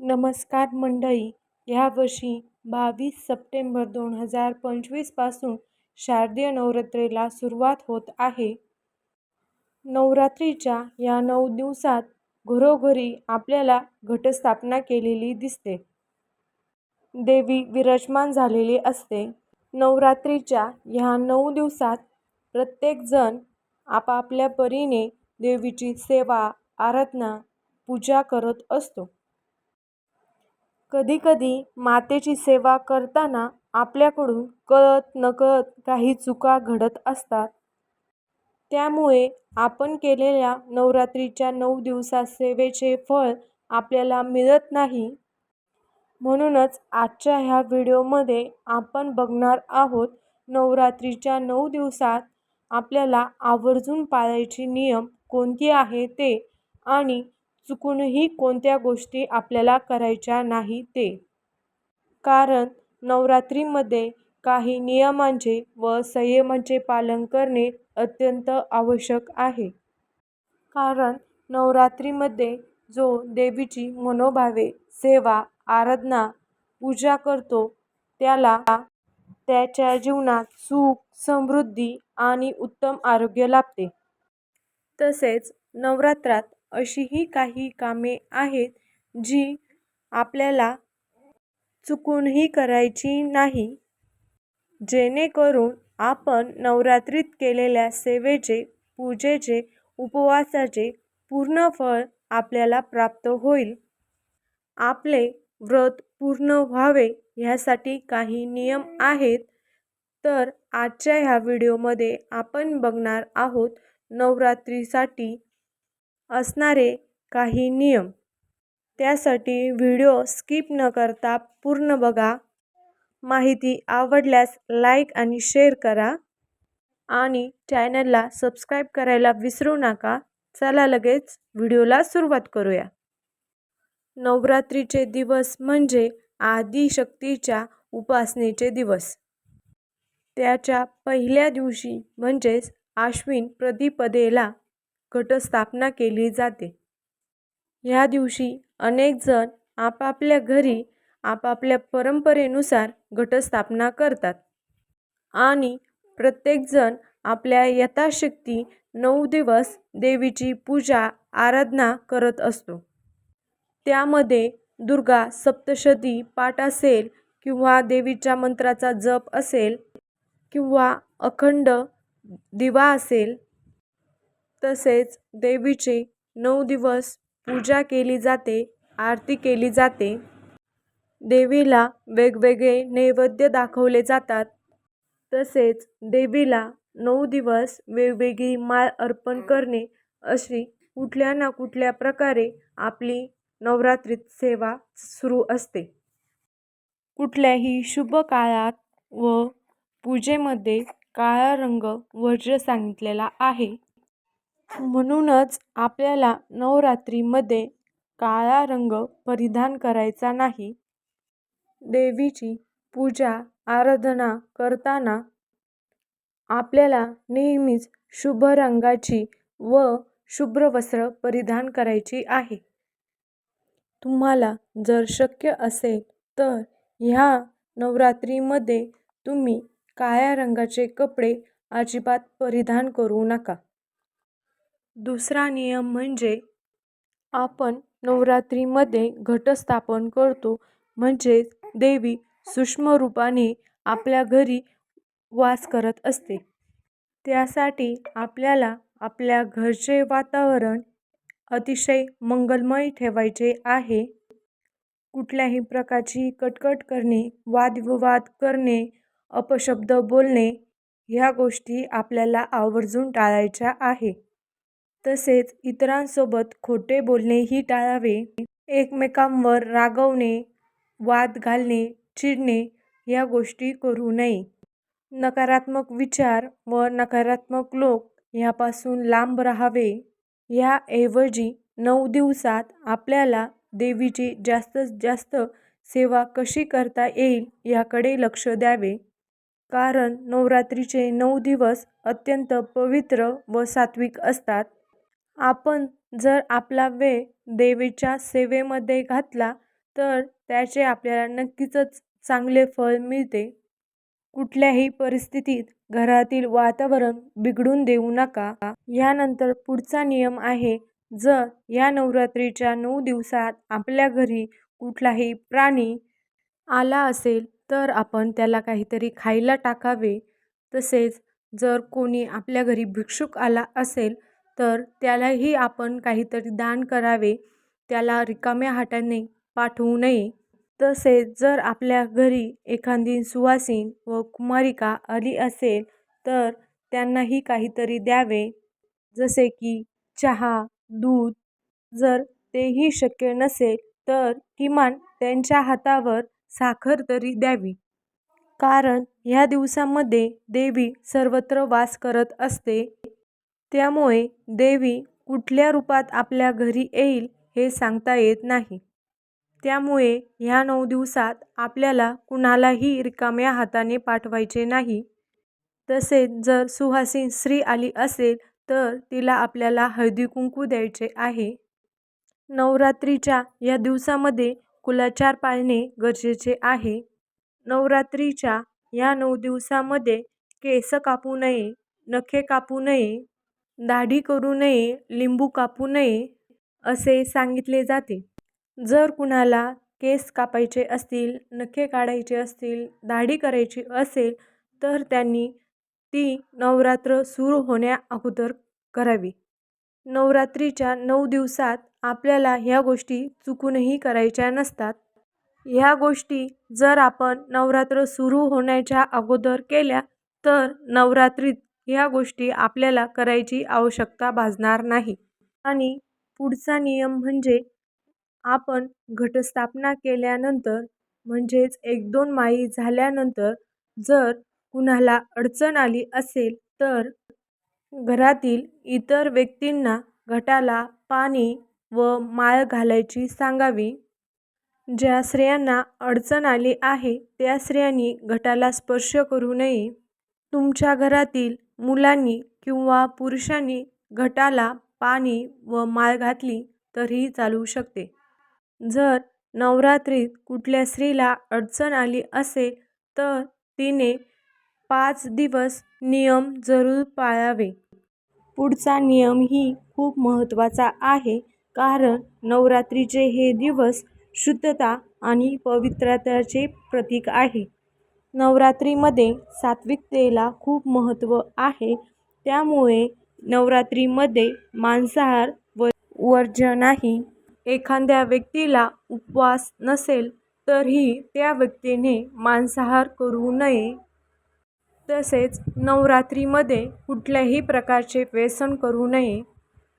नमस्कार मंडळी. ह्यावर्षी बावीस सप्टेंबर दोन हजार पंचवीसपासून शारदीय नवरात्रीला सुरुवात होत आहे. नवरात्रीच्या या नऊ दिवसात घरोघरी आपल्याला घटस्थापना केलेली दिसते. देवी विराजमान झालेली असते. नवरात्रीच्या ह्या नऊ दिवसात प्रत्येकजण आपापल्या परीने देवीची सेवा आराधना पूजा करत असतो. कधीकधी मातेची सेवा करताना आपल्याकडून कळत नकळत काही चुका घडत असतात. त्यामुळे आपण केलेल्या नवरात्रीच्या नऊ दिवसात सेवेचे फळ आपल्याला मिळत नाही. म्हणूनच आजच्या ह्या व्हिडिओमध्ये आपण बघणार आहोत नवरात्रीच्या नऊ दिवसात आपल्याला आवर्जून पाळायचे नियम कोणते आहे ते आणि चुकूनही कोणत्या गोष्टी आपल्याला करायच्या नाही ते. कारण नवरात्रीमध्ये काही नियमांचे व संयमांचे पालन करणे अत्यंत आवश्यक आहे. कारण नवरात्रीमध्ये जो देवीची मनोभावे सेवा आराधना पूजा करतो त्याला त्याच्या जीवनात सुख समृद्धी आणि उत्तम आरोग्य लाभते. तसेच नवरात्रात अशीही काही कामे आहेत जी आपल्याला चुकूनही करायची नाही. जेणेकरून आपण नवरात्रीत केलेल्या सेवेचे पूजेचे उपवासाचे पूर्ण फळ आपल्याला प्राप्त होईल. आपले व्रत पूर्ण व्हावे ह्यासाठी काही नियम आहेत. तर आजच्या ह्या व्हिडिओमध्ये आपण बघणार आहोत नवरात्रीसाठी असणारे काही नियम. त्यासाठी व्हिडिओ स्किप न करता पूर्ण बघा. माहिती आवडल्यास लाईक आणि शेअर करा. आणि चॅनलला सबस्क्राईब करायला विसरू नका. चला लगेच व्हिडिओला सुरुवात करूया. नवरात्रीचे दिवस म्हणजे आदिशक्तीच्या उपासनेचे दिवस. त्याच्या पहिल्या दिवशी म्हणजेच आश्विन प्रतिपदेला घटस्थापना केली जाते. ह्या दिवशी अनेक जण आपापल्या घरी आपापल्या परंपरेनुसार घटस्थापना करतात. आणि प्रत्येकजण आपल्या यथाशक्ती नऊ दिवस देवीची पूजा आराधना करत असतो. त्यामध्ये दुर्गा सप्तशती पाठ असेल किंवा देवीच्या मंत्राचा जप असेल किंवा अखंड दिवा असेल तसेच देवीचे नऊ दिवस पूजा केली जाते आरती केली जाते. देवीला वेगवेगळे नैवेद्य दाखवले जातात. तसेच देवीला नऊ दिवस वेगवेगळी माळ अर्पण करणे अशी कुठल्या ना कुठल्या प्रकारे आपली नवरात्रीत सेवा सुरू असते. कुठल्याही शुभ काळात व पूजेमध्ये काळा रंग वर्ज्य सांगितलेला आहे. म्हणूनच आपल्याला नवरात्रीमध्ये काळा रंग परिधान करायचा नाही. देवीची पूजा आराधना करताना आपल्याला नेहमीच शुभ रंगाची व शुभ्र वस्त्र परिधान करायची आहे. तुम्हाला जर शक्य असेल तर ह्या नवरात्रीमध्ये तुम्ही काळ्या रंगाचे कपडे अजिबात परिधान करू नका. दुसरा नियम म्हणजे आपण नवरात्रीमध्ये घटस्थापन करतो. म्हणजेच देवी सूक्ष्म रूपाने आपल्या घरी वास करत असते. त्यासाठी आपल्याला आपल्या घरचे वातावरण अतिशय मंगलमय ठेवायचे आहे. कुठल्याही प्रकारची कटकट करणे वादविवाद करणे अपशब्द बोलणे ह्या गोष्टी आपल्याला आवर्जून टाळायच्या आहे. तसेच इतरांसोबत खोटे बोलणेही टाळावे. एकमेकांवर रागवणे वाद घालणे चिडणे या गोष्टी करू नये. नकारात्मक विचार व नकारात्मक लोक ह्यापासून लांब राहावे. ह्याऐवजी नऊ दिवसात आपल्याला देवीची जास्तीत जास्त सेवा कशी करता येईल याकडे लक्ष द्यावे. कारण नवरात्रीचे नऊ दिवस अत्यंत पवित्र व सात्विक असतात. आपण जर आपला वेळ देवीच्या सेवेमध्ये घातला तर त्याचे आपल्याला नक्कीचच चांगले फळ मिळते. कुठल्याही परिस्थितीत घरातील वातावरण बिघडून देऊ नका. यानंतर पुढचा नियम आहे जर या नवरात्रीच्या नऊ दिवसात आपल्या घरी कुठलाही प्राणी आला असेल तर आपण त्याला काहीतरी खायला टाकावे. तसेच जर कोणी आपल्या घरी भिक्षुक आला असेल तर त्यालाही आपण काहीतरी दान करावे त्याला रिकाम्या हाताने पाठवू नये. तसेच जर आपल्या घरी एखादी सुवासीन व कुमारिका आली असेल तर त्यांनाही काहीतरी द्यावे. जसे की चहा दूध जर तेही शक्य नसेल तर किमान त्यांच्या हातावर साखर तरी द्यावी. कारण ह्या दिवसामध्ये देवी सर्वत्र वास करत असते. त्यामुळे देवी कुठल्या रूपात आपल्या घरी येईल हे सांगता येत नाही. त्यामुळे ह्या नऊ दिवसात आपल्याला कुणालाही रिकाम्या हाताने पाठवायचे नाही. तसेच जर सुहासीन स्त्री आली असेल तर तिला आपल्याला हळदी कुंकू द्यायचे आहे. नवरात्रीच्या या दिवसामध्ये कुलाचार पाळणे गरजेचे आहे. नवरात्रीच्या या नऊ दिवसामध्ये केस कापू नये नखे कापू नये दाढी करू नये लिंबू कापू नये असे सांगितले जाते. जर कुणाला केस कापायचे असतील नखे काढायचे असतील दाढी करायची असेल तर त्यांनी ती नवरात्र सुरू होण्या अगोदर करावी. नवरात्रीच्या नऊ दिवसात आपल्याला ह्या गोष्टी चुकूनही करायच्या नसतात. ह्या गोष्टी जर आपण नवरात्र सुरू होण्याच्या अगोदर केल्या तर नवरात्रीत ह्या गोष्टी आपल्याला करायची आवश्यकता भासणार नाही. आणि पुढचा नियम म्हणजे आपण घटस्थापना केल्यानंतर म्हणजेच एक दोन माई झाल्यानंतर जर कुणाला अडचण आली असेल तर घरातील इतर व्यक्तींना घटाला पाणी व माळ घालायची सांगावी. ज्या स्त्रियांना अडचण आली आहे त्या स्त्रियांनी घटाला स्पर्श करू नये. तुमच्या घरातील मुलांनी किंवा पुरुषांनी घटाला पाणी व माळ घातली तरीही चालू शकते. जर नवरात्रीत कुठल्या स्त्रीला अडचण आली असेल तर तिने पाच दिवस नियम जरूर पाळावे. पुढचा नियमही खूप महत्त्वाचा आहे कारण नवरात्रीचे हे दिवस शुद्धता आणि पवित्रतेचे प्रतीक आहे. नवरात्रीमध्ये सात्विकतेला खूप महत्त्व आहे. त्यामुळे नवरात्रीमध्ये मांसाहार व वर्ज्य नाही एखाद्या व्यक्तीला उपवास नसेल तरीही त्या व्यक्तीने मांसाहार करू नये. तसेच नवरात्रीमध्ये कुठल्याही प्रकारचे व्यसन करू नये.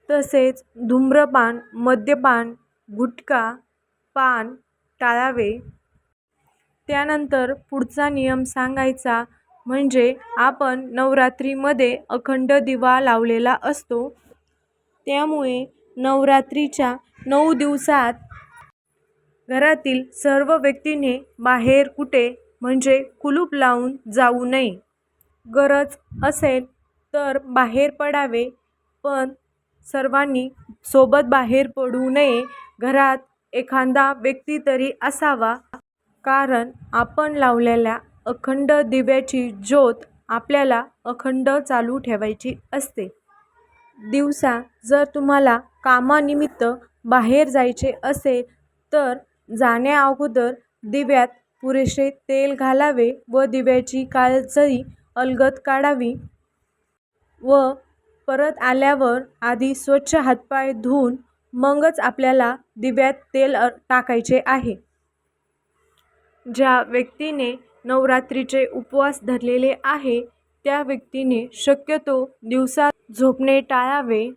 तसेच धूम्रपान मद्यपान गुटखा पान टाळावे. त्यानंतर पुढचा नियम सांगायचा म्हणजे आपण नवरात्रीमध्ये अखंड दिवा लावलेला असतो. त्यामुळे नवरात्रीच्या नऊ दिवसात घरातील सर्व व्यक्तीने बाहेर कुठे म्हणजे कुलूप लावून जाऊ नये. गरज असेल तर बाहेर पडावे पण सर्वांनी सोबत बाहेर पडू नये. घरात एखादा व्यक्ती तरी असावा. कारण आपण लावलेल्या अखंड दिव्याची ज्योत आपल्याला अखंड चालू ठेवायची असते. दिवसा जर तुम्हाला कामानिमित्त बाहेर जायचे असेल तर जाण्या अगोदर दिव्यात पुरेसे तेल घालावे व दिव्याची काळजळी अलगद काढावी व परत आल्यावर आधी स्वच्छ हातपाय धुवून मगच आपल्याला दिव्यात तेल टाकायचे आहे. ज्या व्यक्तीने नवरात्रीचे उपवास धरलेले आहे त्या व्यक्तीने शक्यतो दिवसा झोपणे टाळावे.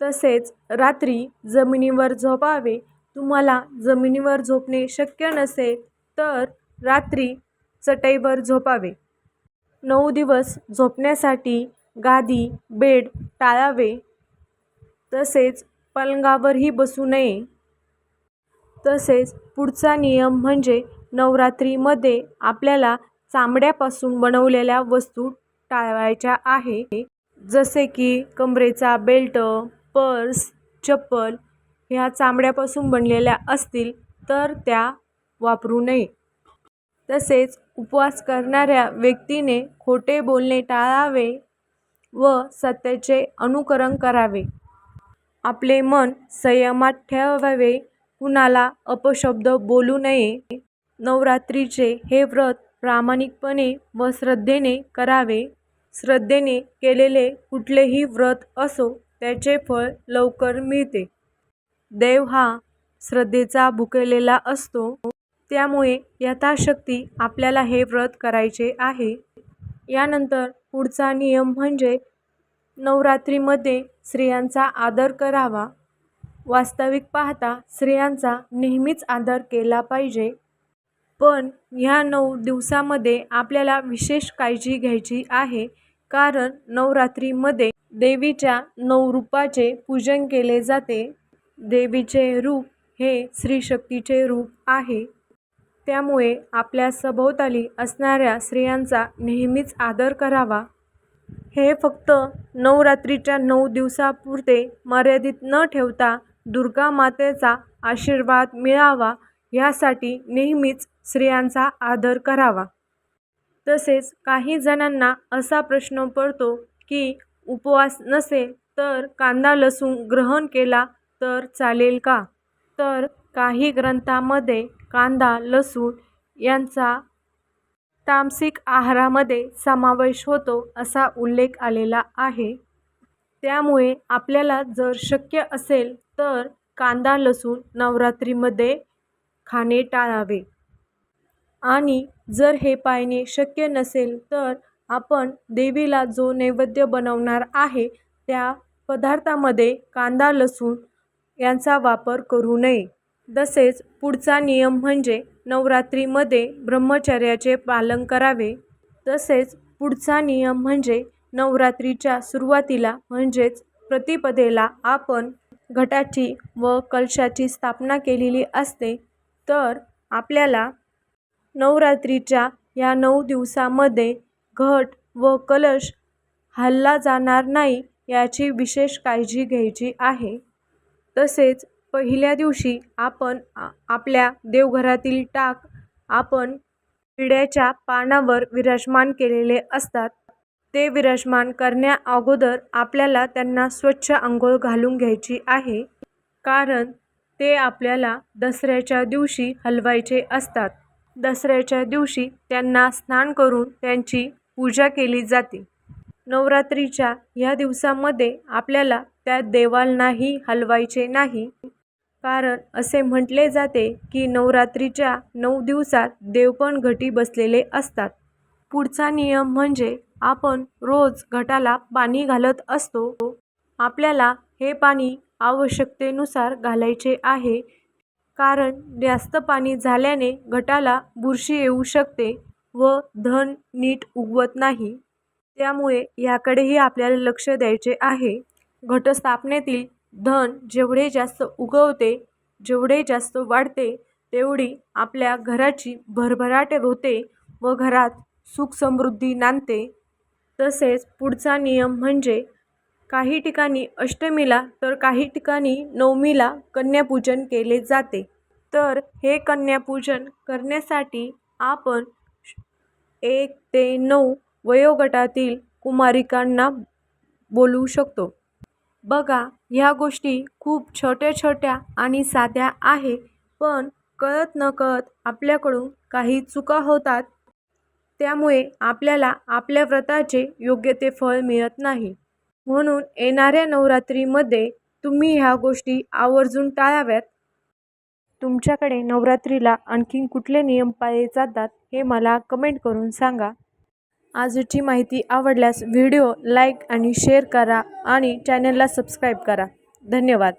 तसेच रात्री जमिनीवर झोपावे. तुम्हाला जमिनीवर झोपणे शक्य नसेल तर रात्री चटईवर झोपावे. नऊ दिवस झोपण्यासाठी गादी बेड टाळावे. तसेच पलंगावरही बसू नये. तसेच पुढचा नियम म्हणजे नवरात्रीमध्ये आपल्याला चामड्यापासून बनवलेल्या वस्तू टाळायच्या आहे. जसे की कमरेचा बेल्ट पर्स चप्पल ह्या चामड्यापासून बनलेल्या असतील तर त्या वापरू नये. तसेच उपवास करणाऱ्या व्यक्तीने खोटे बोलणे टाळावे व सत्याचे अनुकरण करावे. आपले मन संयमात ठेवावे. कुणाला अपशब्द बोलू नये. नवरात्रीचे हे व्रत प्रामाणिकपणे व श्रद्धेने करावे. श्रद्धेने केलेले कुठलेही व्रत असो त्याचे फळ लवकर मिळते. देव हा श्रद्धेचा भुकेलेला असतो. त्यामुळे यथाशक्ती आपल्याला हे व्रत करायचे आहे. यानंतर पुढचा नियम म्हणजे नवरात्रीमध्ये स्त्रियांचा आदर करावा. वास्तविक पाहता स्त्रियांचा नेहमीच आदर केला पाहिजे. पण ह्या नऊ दिवसामध्ये आपल्याला विशेष काळजी घ्यायची आहे. कारण नवरात्रीमध्ये देवीच्या नऊ रूपाचे पूजन केले जाते. देवीचे रूप हे स्त्रीशक्तीचे रूप आहे. त्यामुळे आपल्या सभोवताली असणाऱ्या स्त्रियांचा नेहमीच आदर करावा. हे फक्त नवरात्रीच्या नऊ दिवसापुरते मर्यादित न ठेवता दुर्गा मातेचा आशीर्वाद मिळावा ह्यासाठी नेहमीच स्त्रियांचा आदर करावा. तसेच काही जणांना असा प्रश्न पडतो की उपवास नसेल तर कांदा लसूण ग्रहण केला तर चालेल का? तर काही ग्रंथामध्ये कांदा लसूण यांचा तामसिक आहारामध्ये समावेश होतो असा उल्लेख आलेला आहे. त्यामुळे आपल्याला जर शक्य असेल तर कांदा लसूण नवरात्रीमध्ये खाणे टाळावे. आणि जर हे पाळणे शक्य नसेल तर आपण देवीला जो नैवेद्य बनवणार आहे त्या पदार्थामध्ये कांदा लसूण यांचा वापर करू नये. तसेच पुढचा नियम म्हणजे नवरात्रीमध्ये ब्रह्मचर्याचे पालन करावे. तसेच पुढचा नियम म्हणजे नवरात्रीच्या सुरुवातीला म्हणजेच प्रतिपदेला आपण घटाची व कलशाची स्थापना केलेली असते तर आपल्याला नवरात्रीच्या या नऊ दिवसामध्ये घट व कलश हलला जाणार नाही याची विशेष काळजी घ्यायची आहे. तसेच पहिल्या दिवशी आपण आपल्या देवघरातील टाक आपण विड्याच्या पानावर विराजमान केलेले असतात. ते विराजमान करण्या अगोदर आपल्याला त्यांना स्वच्छ आंघोळ घालून घ्यायची आहे. कारण ते आपल्याला दसऱ्याच्या दिवशी हलवायचे असतात. दसऱ्याच्या दिवशी त्यांना स्नान करून त्यांची पूजा केली जाते. नवरात्रीच्या ह्या दिवसामध्ये आपल्याला त्या देवांनाही हलवायचे नाही. कारण असे म्हटले जाते की नवरात्रीच्या नऊ दिवसात देव पण घटी बसलेले असतात. पुढचा नियम म्हणजे आपण रोज घटाला पाणी घालत असतो. आपल्याला हे पाणी आवश्यकतेनुसार घालायचे आहे कारण जास्त पाणी झाल्याने घटाला बुरशी येऊ शकते व धन नीट उगवत नाही. त्यामुळे याकडेही आपल्याला लक्ष द्यायचे आहे. घटस्थापनेतील धन जेवढे जास्त उगवते जेवढे जास्त वाढते तेवढी आपल्या घराची भरभराट होते व घरात सुख समृद्धी नांदते. तसेच पुढचा नियम म्हणजे काही ठिकाणी अष्टमीला तर काही ठिकाणी नवमीला कन्यापूजन केले जाते. तर हे कन्यापूजन करण्यासाठी आपण एक ते नऊ वयोगटातील कुमारिकांना बोलवू शकतो. बघा ह्या गोष्टी खूप छोट्या छोट्या आणि साध्या आहे पण कळत नकळत आपल्याकडून काही चुका होतात. त्यामुळे आपल्याला आपल्या व्रताचे योग्य ते फळ मिळत नाही. म्हणून येणाऱ्या नवरात्रीमध्ये तुम्ही ह्या गोष्टी आवर्जून टाळाव्यात. तुमच्याकडे नवरात्रीला आणखीन कुठले नियम पाळले जातात हे मला कमेंट करून सांगा. आजची माहिती आवडल्यास व्हिडिओ लाईक आणि शेअर करा आणि चॅनलला सबस्क्राईब करा. धन्यवाद.